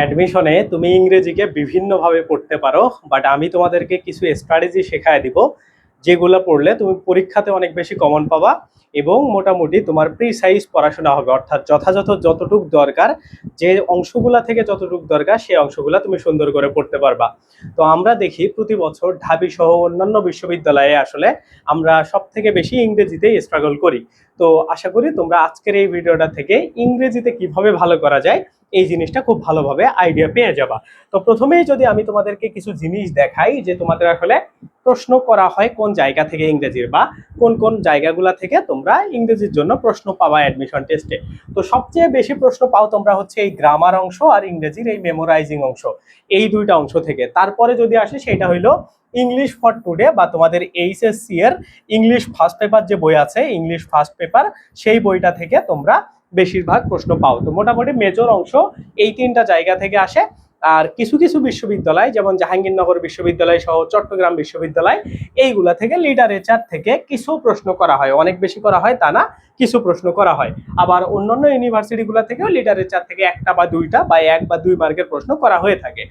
অ্যাডমিশনে তুমি ইংরেজিকে বিভিন্নভাবে পড়তে পারো বাট আমি তোমাদেরকে কিছু স্ট্র্যাটেজি শেখায় দিব, যেগুলো পড়লে তুমি পরীক্ষাতে অনেক বেশি কমন পাবা এবং মোটামুটি তোমার প্রি সাইজ পড়াশোনা হবে। অর্থাৎ যথাযথ যতটুক দরকার, যে অংশগুলা থেকে যতটুক দরকার সেই অংশগুলা তুমি সুন্দর করে পড়তে পারবা। তো আমরা দেখি প্রতি বছর ঢাবি সহ অন্যান্য বিশ্ববিদ্যালয়ে আসলে আমরা সব থেকে বেশি ইংরেজিতেই স্ট্রাগল করি। তো আশা করি তোমরা আজকের এই ভিডিওটা থেকে ইংরেজিতে কীভাবে ভালো করা যায় এই জিনিসটা খুব ভালোভাবে আইডিয়া পেয়ে যাবা। তো প্রথমেই যদি আমি তোমাদেরকে কিছু জিনিস দেখাই যে তোমাদের আসলে প্রশ্ন করা হয় কোন জায়গা থেকে ইংরেজির বা কোন কোন জায়গাগুলা থেকে তোমরা ইংরেজির জন্য প্রশ্ন পাবা অ্যাডমিশন টেস্টে তো সবচেয়ে বেশি প্রশ্ন পাও তোমরা হচ্ছে এই গ্রামার অংশ আর ইংরেজির এই মেমোরাইজিং অংশ, এই দুইটা অংশ থেকে। তারপরে যদি আসে সেটা হইল ইংলিশ ফর টুডে বা তোমাদের এইচএসসি এর ইংলিশ ফার্স্ট পেপার যে বই আছে ইংলিশ ফার্স্ট পেপার সেই বইটা থেকে তোমরা বেশিরভাগ প্রশ্ন পাও। তো মোটামুটি মেজর অংশ এই তিনটা জায়গা থেকে আসে। আর কিছু কিছু বিশ্ববিদ্যালয়, যেমন জাহাঙ্গীরনগর বিশ্ববিদ্যালয় সহ চট্টগ্রাম বিশ্ববিদ্যালয়, এইগুলা থেকে লিটারেচার থেকে কিছু প্রশ্ন করা হয়। অনেক বেশি করা হয় তা না, কিছু প্রশ্ন করা হয়। আবার অন্যান্য ইউনিভার্সিটিগুলো থেকেও লিটারেচার থেকে একটা বা দুইটা বা এক বা দুই মার্কের প্রশ্ন করা হয়ে থাকে।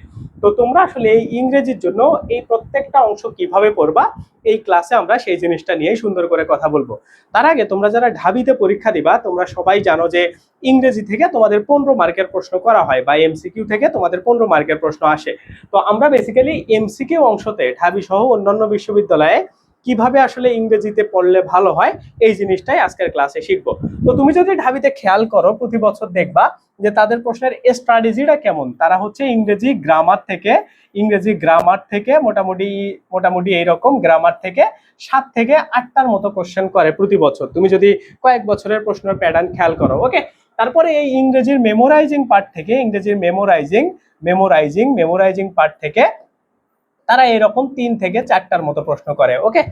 তো তোমরা আসলে এই ইংরেজির জন্য এই প্রত্যেকটা অংশ কীভাবে পড়বা, এই ক্লাসে আমরা সেই জিনিসটা নিয়ে সুন্দর করে কথা বলব। তার আগে তোমরা যারা ঢাবিতে পরীক্ষা দিবা, তোমরা সবাই জানো যে ইংরেজি থেকে তোমাদের পনেরো মার্কের প্রশ্ন করা হয় বা এমসিকিউ থেকে তোমাদের পনেরো মার্কের প্রশ্ন আসে। তো আমরা বেসিক্যালি এমসিকিউ অংশতে, ঢাবি সহ অন্যান্য বিশ্ববিদ্যালয়ে কীভাবে আসলে ইংরেজিতে পড়লে ভালো হয়, এই জিনিসটাই আজকের ক্লাসে শিখব। তো তুমি যদি ঢাবিতে খেয়াল করো, প্রতি বছর দেখবা যে তাদের প্রশ্নের স্ট্র্যাটেজিটা কেমন? তারা হচ্ছে ইংরেজি গ্রামার থেকে, ইংরেজি গ্রামার থেকে মোটামুটি মোটামুটি এইরকম গ্রামার থেকে সাত থেকে আটটার মতো কোশ্চেন করে প্রতি বছর। তুমি যদি কয়েক বছরের প্রশ্নের প্যাটার্ন খেয়াল করো ওকে তারপরে এই ইংরেজির মেমোরাইজিং পার্ট থেকে, ইংরেজির মেমোরাইজিং মেমোরাইজিং মেমোরাইজিং পার্ট থেকে তারা এরকম তিন থেকে চারটার মতো প্রশ্ন করে ওকে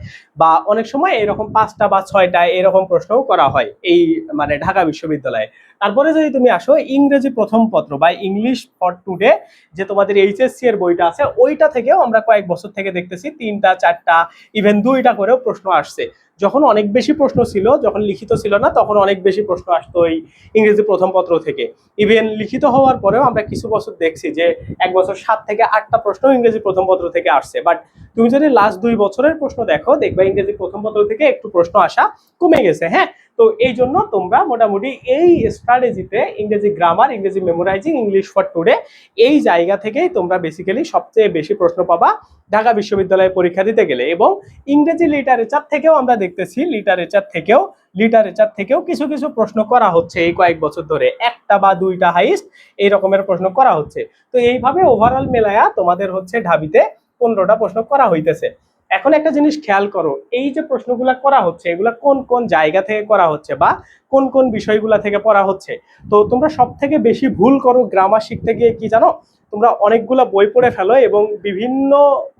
বা অনেক সময় এরকম পাঁচটা বা ছয়টা এরকম প্রশ্নও করা হয় এই মানে ঢাকা বিশ্ববিদ্যালয়ে। তারপরে যদি তুমি আসো ইংরেজি প্রথম পত্র বা ইংলিশ ফর টুডে যে তোমাদের এইচএসসি এর বইটা আছে, ওইটা থেকেও আমরা কয়েক বছর থেকে দেখতেছি তিনটা, চারটা ইভেন দুইটা করেও প্রশ্ন আসছে। যখন অনেক বেশি প্রশ্ন ছিল, যখন লিখিত ছিল না, তখন অনেক বেশি প্রশ্ন আসতো ওই ইংরেজি প্রথম পত্র থেকে। ইভেন লিখিত হওয়ার পরেও আমরা কিছু বছর দেখছি যে, এক বছর সাত থেকে আটটা প্রশ্ন ইংরেজি প্রথম পত্র থেকে আসছে। বাট তুমি যদি লাস্ট দুই বছরের প্রশ্ন দেখো, দেখবা ইংরেজি প্রথম পত্র থেকে একটু প্রশ্ন আসা কমে গেছে হ্যাঁ? তো এই জন্য তোমরা মোটামুটি এই স্ট্র্যাটেজিতে ইংরেজি গ্রামার ইংরেজি মেমোরাইজিং ইংলিশ ফর টুডে এই জায়গা থেকেই তোমরা বেসিক্যালি সবচেয়ে বেশি প্রশ্ন পাবা ঢাকা বিশ্ববিদ্যালয়ে পরীক্ষা দিতে গেলে এবং ইংরেজি লিটারেচার থেকেও আমরা দেখতেছি লিটারেচার থেকেও লিটারেচার থেকেও কিছু কিছু প্রশ্ন করা হচ্ছে এই কয়েক বছর ধরে। একটা বা দুইটা হাইস্ট এই রকমের প্রশ্ন করা হচ্ছে। তো এইভাবে ওভারঅল মেলায়া তোমাদের হচ্ছে ঢাবিতে পনেরোটা প্রশ্ন করা হইতেছে। এখন একটা জিনিস খেয়াল করো, এই যে প্রশ্নগুলো করা হচ্ছে, এগুলা কোন কোন জায়গা থেকে করা হচ্ছে বা কোন কোন বিষয়গুলা থেকে পড়া হচ্ছে? তো তোমরা সব থেকে বেশি ভুল করো গ্রামার শিখতে গিয়ে কি জানো? তোমরা অনেকগুলো বই পড়ে ফেলো এবং বিভিন্ন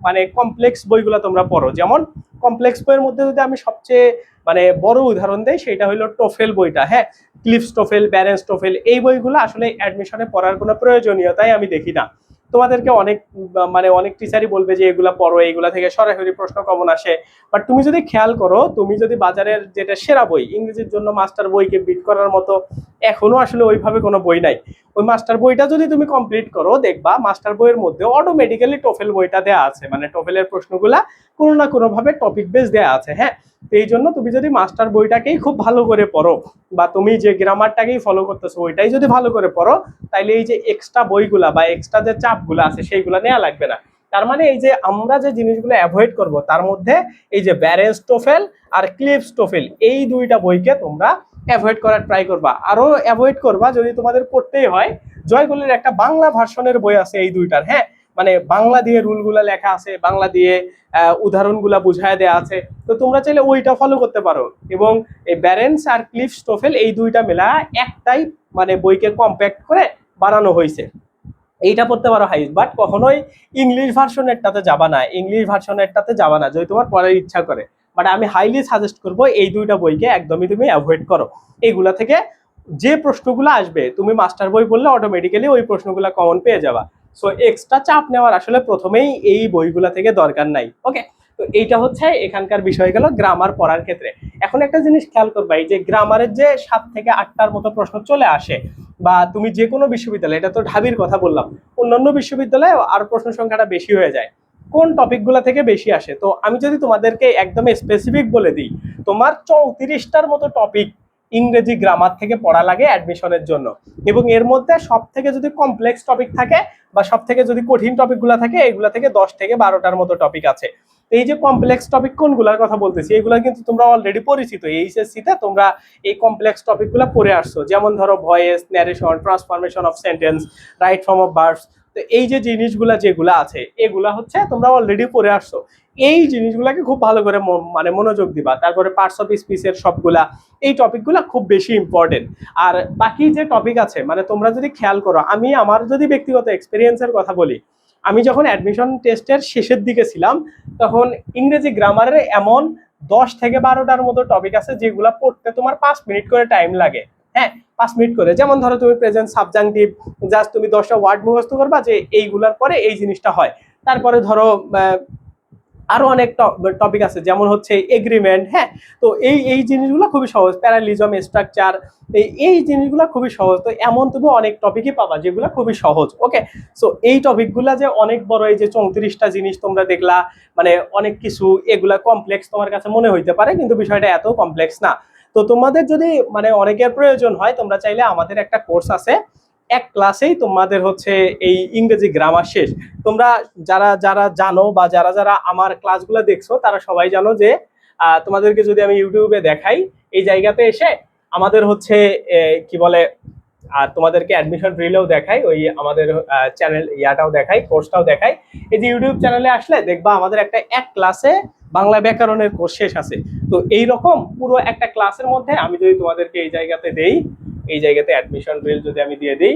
মানে কমপ্লেক্স বইগুলো তোমরা পড়ো। যেমন কমপ্লেক্স বইয়ের মধ্যে যদি আমি সবচেয়ে মানে বড় উদাহরণ দেই, সেটা হলো টোফেল বইটা হ্যাঁ? ক্লিপস টোফেল ব্যারেন্স টোফেল এই বইগুলো আসলে অ্যাডমিশনে পড়ার কোনো প্রয়োজনীয়তাই আমি দেখি না। তোমাদেরকে অনেক মানে অনেক টিচারই বলবে যে এগুলা পড়ো এইগুলা থেকে সরাসরি প্রশ্ন কমন আসে। বাট তুমি যদি খেয়াল করো, তুমি যদি বাজারের যেটা সেরা বই, ইংরেজির জন্য মাস্টার বইকে বিট করার মতো এখনও আসলে ওইভাবে কোনো বই নাই। ওই মাস্টার বইটা যদি তুমি কমপ্লিট করো, দেখবা মাস্টার বইয়ের মধ্যে অটোমেটিক্যালি টোফেল বইটা দেওয়া আছে। মানে টোফেলের প্রশ্নগুলা কোনো না কোনোভাবে টপিক বেস দেওয়া আছে হ্যাঁ? তো এই জন্য তুমি যদি মাস্টার বইটাকেই খুব ভালো করে পড়ো, বা তুমি যে গ্রামারটাকেই ফলো করতেছো, ওইটাই যদি ভালো করে পড়ো, তাইলে এই যে এক্সট্রা বইগুলা বা এক্সট্রা যে চাপগুলো আছে, সেইগুলো নেওয়া লাগবে না। তার মানে এই যে আমরা যে জিনিসগুলো অ্যাভয়েড করব, তার মধ্যে এই যে ব্যারেন্স টোফেল আর ক্লিপস টোফেল এই দুইটা বইকে তোমরা অ্যাভয়েড করার ট্রাই করবা। আরও অ্যাভয়েড করবা যদি তোমাদের পড়তেই হয়। জয়গুলির একটা বাংলা ভার্সনের বই আছে এই দুইটার হ্যাঁ? মানে বাংলা দিয়ে রুলগুলা লেখা আছে, বাংলা দিয়ে উদাহরণগুলা বুঝায় দেওয়া আছে। তো তোমরা চাইলে ওইটা ফলো করতে পারো। এবং এই ব্যারেন্স আর ক্লিফ স্টোফেল এই দুইটা মেলা একটাই মানে বইকে কম্প্যাক্ট করে বানানো হয়েছে এইটা পড়তে পারো হাইস্ট বাট কখনোই ইংলিশ ভার্সনেরটাতে যাবা না। ইংলিশ ভার্সনেরটাতে যাবা না, যদি তোমার পড়ার ইচ্ছা করে। বাট আমি হাইলি সাজেস্ট করব এই দুইটা বইকে একদমই তুমি অ্যাভয়েড করো। এইগুলা থেকে যে প্রশ্নগুলো আসবে, তুমি মাস্টার বই পড়লে অটোমেটিক্যালি ওই প্রশ্নগুলো কমন পেয়ে যাবা। সো এক্সট্রা চাপ নেওয়ার আসলে প্রথমেই এই বইগুলা থেকে দরকার নাই ওকে তো এইটা হচ্ছে এখানকার বিষয় গেল গ্রামার পড়ার ক্ষেত্রে। এখন একটা জিনিস খেয়াল করবা, এই যে গ্রামারের যে সাত থেকে আটটার মতো প্রশ্ন চলে আসে, বা তুমি যে কোনো বিশ্ববিদ্যালয়, এটা তো ঢাবির কথা বললাম, অন্যান্য বিশ্ববিদ্যালয়ে আর প্রশ্ন সংখ্যাটা বেশি হয়ে যায়। কোন টপিকগুলো থেকে বেশি আসে? তো আমি যদি তোমাদেরকে একদম স্পেসিফিক বলে দিই, তোমার চৌত্রিশটার মতো টপিক ইংরেজি গ্রামার থেকে পড়া লাগে অ্যাডমিশনের জন্য। এবং এর মধ্যে সব থেকে যদি কমপ্লেক্স টপিক থাকে, বা সব থেকে যদি কঠিন টপিকগুলো থাকে, এগুলো থেকে দশ থেকে বারোটার মতো টপিক আছে। এই যে কমপ্লেক্স টপিক কোনগুলোর কথা বলতেছি, এগুলো কিন্তু তোমরা অলরেডি পরিচিত। এইচএসসি তে তোমরা এই কমপ্লেক্স টপিকগুলো পড়ে আসছো। যেমন ধরো voice narration transformation of sentence right form of verbs তো এই যে জিনিসগুলা যেগুলা আছে, এগুলা হচ্ছে তোমরা অলরেডি পড়ে আসছো। এই জিনিসগুলাকে খুব ভালো করে মানে মনোযোগ দিবা। তারপরে পার্টস অফ স্পিচের সবগুলা, এই টপিকগুলা খুব বেশি ইম্পর্টেন্ট আর বাকি যে টপিক আছে মানে তোমরা যদি খেয়াল করো, আমি আমার যদি ব্যক্তিগত এক্সপিরিয়েন্সের কথা বলি আমি যখন অ্যাডমিশন টেস্টের শেষের দিকে ছিলাম, তখন ইংরেজি গ্রামারের এমন দশ থেকে বারোটার মতো টপিক আছে যেগুলো পড়তে তোমার পাঁচ মিনিট করে টাইম লাগে। হ্যাঁ পাঁচ মিনিট করে। যেমন ধরো তুমি প্রেজেন্ট সাবজাংটিভ জাস্ট তুমি দশটা ওয়ার্ড মুখস্থ করবা যে এইগুলার পরে এই জিনিসটা হয়। তারপরে ধরো আরও অনেক টপিক আছে, যেমন হচ্ছে এগ্রিমেন্ট হ্যাঁ? তো এই এই জিনিসগুলো খুবই সহজ প্যারালিজম স্ট্রাকচার এই জিনিসগুলো খুবই সহজ, তো এমন তুমি অনেক টপিকই পাবা যেগুলো খুবই সহজ ওকে সো এই টপিকগুলা যে অনেক বড়, এই যে চৌত্রিশটা জিনিস তোমরা দেখলা মানে অনেক কিছু, এগুলা কমপ্লেক্স তোমার কাছে মনে হইতে পারে, কিন্তু বিষয়টা এত কমপ্লেক্স না। তো তোমাদের যদি মানে অনেকের প্রয়োজন হয়, তোমরা চাইলে আমাদের একটা কোর্স আছে এক ক্লাসেই তোমাদের হচ্ছে এই ইংরেজি গ্রামার শেষ। তোমরা যারা যারা জানো বা যারা যারা আমার ক্লাসগুলো দেখছ, তারা সবাই জানো যে তোমাদেরকে যদি আমি ইউটিউবে দেখাই, এই জায়গাতে এসে আমাদের হচ্ছে কি বলে আর তোমাদেরকে অ্যাডমিশন রিলেও দেখাই, ওই আমাদের চ্যানেল ইয়াটাও দেখাই কোর্সটাও দেখাই। এই যে ইউটিউব চ্যানেলে আসলে দেখবা আমাদের একটা এক ক্লাসে বাংলা ব্যাকরণের কোর্স শেষ আছে। তো এই রকম পুরো একটা ক্লাসের মধ্যে আমি যদি তোমাদেরকে এই জায়গাতে দেই এই জায়গাতে অ্যাডমিশন রিল যদি আমি দিয়ে দিই,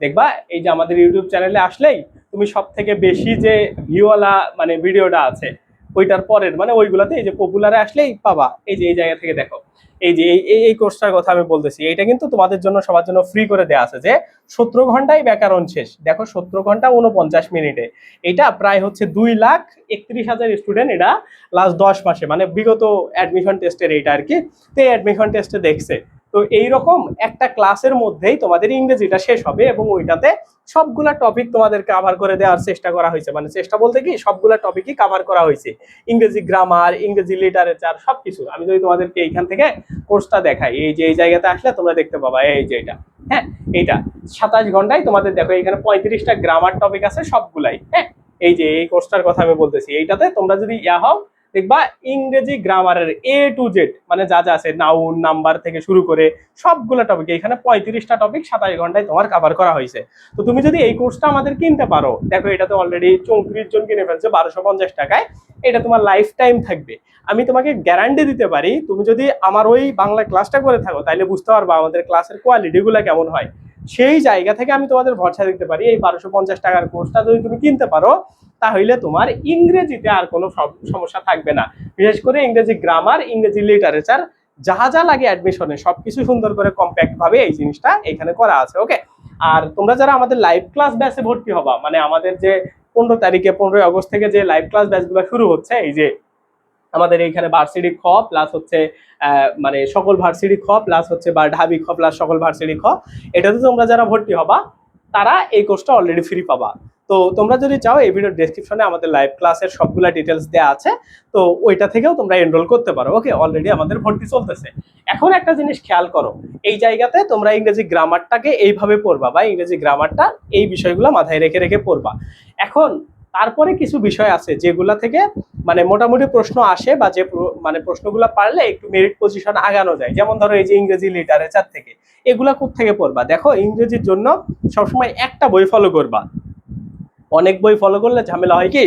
দেখবা এই যে আমাদের ইউটিউব চ্যানেলে আসলেই তুমি সব থেকে বেশি যে ভিউওয়ালা মানে ভিডিওটা আছে, ওইটার পরের মানে ওইগুলাতে এই যে পপুলারে আসলেই পাবা। এই যে এই জায়গা থেকে দেখো। এই যে এই, এই- এই কোর্সটার কথা আমি বলতেছি এটা কিন্তু তোমাদের জন্য, সবার জন্য ফ্রি করে দেওয়া আছে যে সতেরো ঘন্টায় ব্যাকরণ শেষ। দেখো সতেরো ঘণ্টা উনপঞ্চাশ মিনিটে। এটা প্রায় হচ্ছে দুই লাখ একত্রিশ হাজার স্টুডেন্ট এটা লাস্ট দশ মাসে মানে বিগত অ্যাডমিশন টেস্টের এইটা আর কি। তো এই অ্যাডমিশন টেস্টে দেখছে। তো এইরকম একটা ক্লাসের মধ্যেই তোমাদের ইংরেজিটা শেষ হবে এবং ওইটাতে সবগুলা টপিক তোমাদের কাভার করে দেওয়ার চেষ্টা করা হয়েছে। মানে চেষ্টা বলতে কি, সবগুলা টপিকই কাভার করা হয়েছে। ইংরেজি গ্রামার ইংরেজি লিটারেচার সবকিছু। আমি যদি তোমাদেরকে এইখান থেকে কোর্সটা দেখাই, এই যে, এই জায়গাতে আসলে তোমরা দেখতে পাবা, এই যে এটা। হ্যাঁ এইটা। সাতাশ ঘন্টায় তোমাদের দেখো এখানে পঁয়ত্রিশটা গ্রামার টপিক আছে সবগুলাই। হ্যাঁ এই যে, এই কোর্সটার কথা আমি বলতেছি। এইটাতে তোমরা যদি ইয়া হও দেখবা ইংরেজি গ্রামারের এ টু জেড মানে যা যা আছে নাউন নাম্বার থেকে শুরু করে সবগুলো টপিক এখানে পঁয়ত্রিশটা টপিক সাতাশ ঘন্টায় তোমার কভার করা হয়েছে। তো তুমি যদি এই কোর্সটা আমাদের কিনতে পারো, দেখো এটা তো অলরেডি চৌত্রিশ জন কিনে ফেলছে, বারোশো পঞ্চাশ টাকায়, এটা তোমার লাইফ টাইম থাকবে। আমি তোমাকে গ্যারান্টি দিতে পারি, তুমি যদি আমার ওই বাংলা ক্লাসটা করে থাকো তাহলে বুঝতে পারবা আমাদের ক্লাসের কোয়ালিটিগুলো কেমন হয়। সেই জায়গা থেকে আমি তোমাদের ভরসা দিতে পারি। এই বারোশো পঞ্চাশ টাকার কোর্সটা যদি তুমি কিনতে পারো, তাহলে তোমার ইংরেজিতে আর কোনো সব- সমস্যা থাকবে না। বিশেষ করে ইংরেজি গ্রামার ইংরেজি লিটারেচার যা যা লাগে অ্যাডমিশনে সবকিছু সুন্দর করে কম্প্যাক্ট ভাবে এই জিনিসটা এখানে করা আছে ওকে আর তোমরা যারা আমাদের লাইভ ক্লাস ব্যাচে ভর্তি হবা মানে আমাদের যে পনেরো তারিখে, পনেরোই আগস্ট থেকে যে লাইভ ক্লাস ব্যাচগুলো শুরু হচ্ছে, এই যে আমাদের এইখানে ভার্সিটি খ প্লাস হচ্ছে মানে সকল ভার্সিটি খ প্লাস হচ্ছে বা ঢাবি খ প্লাস সকল ভার্সিটি খ। এটাতে তোমরা যারা ভর্তি হবা, তারা এই কোর্সটা অলরেডি ফ্রি পাবা। তো তোমরা যদি চাও, এই ভিডিওর ডেসক্রিপশনে আমাদের লাইভ ক্লাসের সবগুলা ডিটেলস দেওয়া আছে। তো ওইটা থেকেও তোমরা এনরোল করতে পারো। ওকে অলরেডি আমাদের ভর্তি চলতেছে। এখন একটা জিনিস খেয়াল করো, এই জায়গাতে তোমরা ইংরেজি গ্রামারটাকে এইভাবে পড়বা বা ইংরেজি গ্রামারটা এই বিষয়গুলো মাথায় রেখে রেখে পড়বা। এখন তারপরে কিছু বিষয় আছে যেগুলা থেকে মানে মোটামুটি প্রশ্ন আসে বা যে মানে প্রশ্নগুলো পারলে একটু মেরিট পজিশন আগানো যায়। যেমন ধরো এই যে ইংরেজি লিটারেচার থেকে, এগুলা কোথ থেকে পড়বা? দেখো ইংরেজির জন্য সবসময় একটা বই ফলো করবা। অনেক বই ফলো করলে ঝামেলা হয় কি?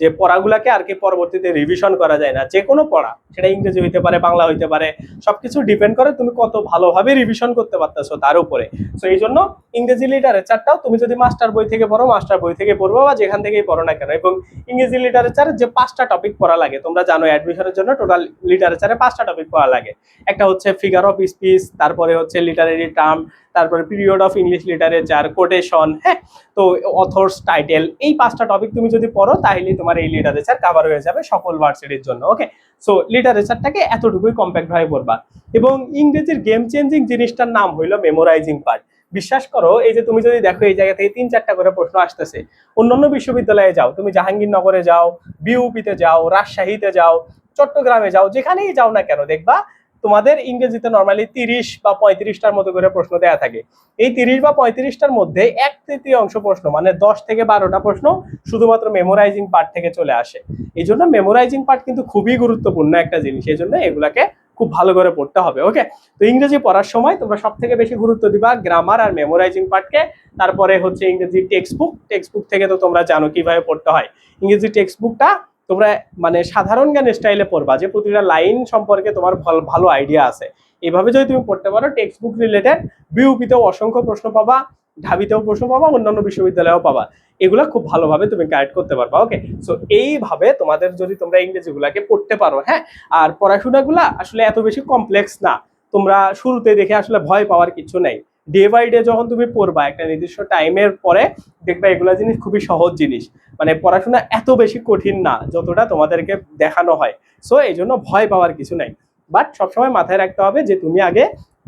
যে পড়াগুলাকে আর কি পরবর্তীতে রিভিশন করা যায় না। যে কোনো পড়া, সেটা ইংরেজি হইতে পারে, বাংলা হইতে পারে, সবকিছু ডিপেন্ড করে তুমি কত ভালোভাবে রিভিশন করতে পারতেছো তার উপরে। সো এই জন্য ইংরেজি লিটারেচারটাও তুমি যদি মাস্টার বই থেকে পড়ো মাস্টার বই থেকে পড়ব বা যেখান থেকেই পড়ো না কেন। এবং ইংরেজি লিটারেচারের যে পাঁচটা টপিক পড়া লাগে, তোমরা জানো অ্যাডমিশনের জন্য টোটাল লিটারেচারে পাঁচটা টপিক পড়া লাগে। একটা হচ্ছে ফিগার অফ স্পিচ তারপরে হচ্ছে লিটারেরি টার্ম তারপরে period of English literature quotation হ্যাঁ? তো অথর্স টাইটেল এই পাঁচটা টপিক তুমি যদি পড়ো তাহলে তোমার এই লিটারেচার কাভার হয়ে যাবে সকল ভার্সিটির জন্য ওকে সো লিটারেচারটাকে এতটুকুই কম্প্যাক্ট ভাবে পড়বা। এবং ইংরেজির গেম চেঞ্জিং জিনিসটার নাম হইল মেমোরাইজিং পার্ট বিশ্বাস করো, এই যে তুমি যদি দেখো এই জায়গা থেকে তিন চারটা করে প্রশ্ন আসতেছে, অন্যান্য বিশ্ববিদ্যালয়ে যাও, তুমি জাহাঙ্গীরনগরে যাও বিউপিতে যাও, রাজশাহীতে যাও, চট্টগ্রামে যাও, যেখানেই যাও না কেন, দেখবা তোমাদের ইংরেজিতে নর্মালি তিরিশ বা পঁয়ত্রিশটার মতো করে প্রশ্ন দেয়া থাকে। এই তিরিশ বা পঁয়ত্রিশটার মধ্যে এক তৃতীয় অংশ প্রশ্ন মানে দশ থেকে বারোটা প্রশ্ন শুধুমাত্র মেমোরাইজিং পার্ট থেকে চলে আসে। এই জন্য মেমোরাইজিং পার্ট কিন্তু খুবই গুরুত্বপূর্ণ একটা জিনিস, এই জন্য এগুলাকে খুব ভালো করে পড়তে হবে ওকে তো ইংরেজি পড়ার সময় তোমরা সব থেকে বেশি গুরুত্ব দিবা গ্রামার আর মেমোরাইজিং পার্টকে তারপরে হচ্ছে ইংরেজি টেক্সট বুক টেক্সট বুক থেকে তো তোমরা জানো কীভাবে পড়তে হয়। ইংরেজি টেক্সট বুকটা তোমরা মানে সাধারণ জ্ঞান স্টাইলে পড়বা, যে প্রতিটা লাইন সম্পর্কে তোমার ভাল- আইডিয়া আছে। এভাবে যদি তুমি পড়তে পারো টেক্সট বুক রিলেটেড বিউপিতেও অসংখ্য প্রশ্ন পাবা, ঢাবিতেও প্রশ্ন পাবা, অন্যান্য বিশ্ববিদ্যালয়েও পাবা। এগুলো খুব ভালোভাবে তুমি গাইড করতে পারবা ওকে সো এইভাবে তোমাদের যদি তোমরা ইংরেজিগুলাকে পড়তে পারো হ্যাঁ? আর পড়াশোনাগুলা আসলে এত বেশি কমপ্লেক্স না। তোমরা শুরুতে দেখে আসলে ভয় পাওয়ার কিছু নেই। ডে বাই ডে যখন তুমি পড়বা, একটা নির্দিষ্ট টাইমের পরে দেখবা এগুলা জিনিস খুবই সহজ জিনিস। মানে পড়াশোনা এত বেশি কঠিন না, যতটা তোমাদেরকে দেখানো হয়। সো এই জন্য ভয় পাওয়ার কিছু নাই। বাট সবসময় মাথায় রাখতে হবে যে তুমি আগে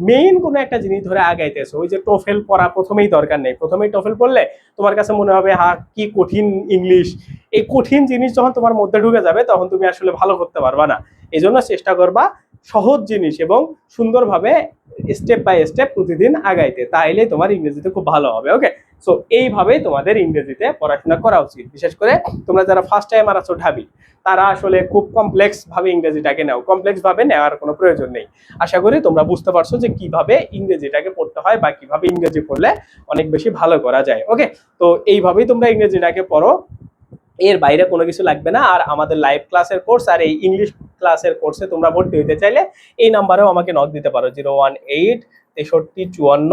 মেইন কোনো একটা জিনিস ধরে আগাইতেছো। ওই যে টোফেল পড়া প্রথমেই দরকার নেই। প্রথমেই টোফেল পড়লে তোমার কাছে মনে হবে হা কি কঠিন ইংলিশ এই কঠিন জিনিস যখন তোমার মধ্যে ঢুকে যাবে, তখন তুমি আসলে ভালো করতে পারবা না। এই জন্য চেষ্টা করবা সহজ জিনিস এবং সুন্দরভাবে স্টেপ বাই স্টেপ প্রতিদিন আগাইতে তাইলে তোমার ইংরেজিতে খুব ভালো হবে ওকে সো এইভাবেই তোমাদের ইংরেজিতে পড়াশোনা করা উচিত। বিশেষ করে তোমরা যারা ফার্স্ট টাইম আর আছো ঢাবি, তারা আসলে খুব কমপ্লেক্স ভাবে ইংরেজিটাকে নাও। কমপ্লেক্স ভাবে নেওয়ার কোনো প্রয়োজন নেই। আশা করি তোমরা বুঝতে পারছ যে কীভাবে ইংরেজিটাকে পড়তে হয় বা কীভাবে ইংরেজি পড়লে অনেক বেশি ভালো করা যায় ওকে তো এইভাবেই তোমরা ইংরেজিটাকে পড়ো। এর বাইরে কোনো কিছু লাগবে না। আর আমাদের লাইভ ক্লাসের কোর্স আর এই ইংলিশ ক্লাসের কোর্সে তোমরা ভর্তি হতে চাইলে এই নাম্বারেও আমাকে নক দিতে পারো। জিরো ওয়ান এইট তেষট্টি চুয়ান্ন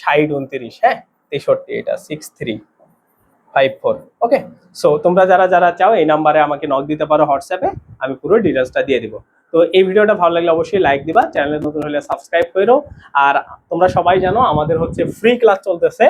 ষাট উনত্রিশ হ্যাঁ? তেষট্টি এটা six three five four okay so তোমরা যারা যারা চাও এই নাম্বারে আমাকে নক দিতে পারো হোয়াটসঅ্যাপে আমি পুরো ডিটেলসটা দিয়ে দিব। তো এই ভিডিওটা ভালো লাগলে অবশ্যই লাইক দিবা চ্যানেলে নতুন হলে সাবস্ক্রাইব করো আর তোমরা সবাই জানো আমাদের হচ্ছে ফ্রি ক্লাস চলতেছে।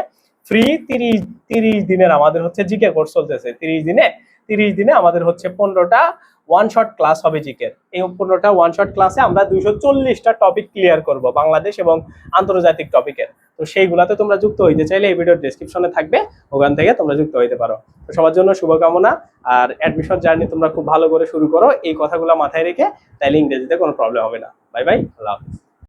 ফ্রি তিরিশ তিরিশ দিনের আমাদের হচ্ছে জিকে কোর্স চলতেছে। তিরিশ দিনে তিরিশ দিনে আমাদের হচ্ছে পনেরোটা ওয়ান শট ক্লাস হবে জিকের এই পনেরোটা ওয়ান শট ক্লাসে আমরা দুইশো চল্লিশটা টপিক ক্লিয়ার করব, বাংলাদেশ এবং আন্তর্জাতিক টপিকের তো সেইগুলাতে তোমরা যুক্ত হইতে চাইলে এই ভিডিওর ডেসক্রিপশনে থাকবে, ওখান থেকে তোমরা যুক্ত হইতে পারো। তো সবার জন্য শুভকামনা, আর অ্যাডমিশন জার্নি তোমরা খুব ভালো করে শুরু করো, এই কথাগুলো মাথায় রেখে, তাইলে ইংরেজিতে কোনো প্রবলেম হবে না। বাই বাই আল্লাহ হাফিজ।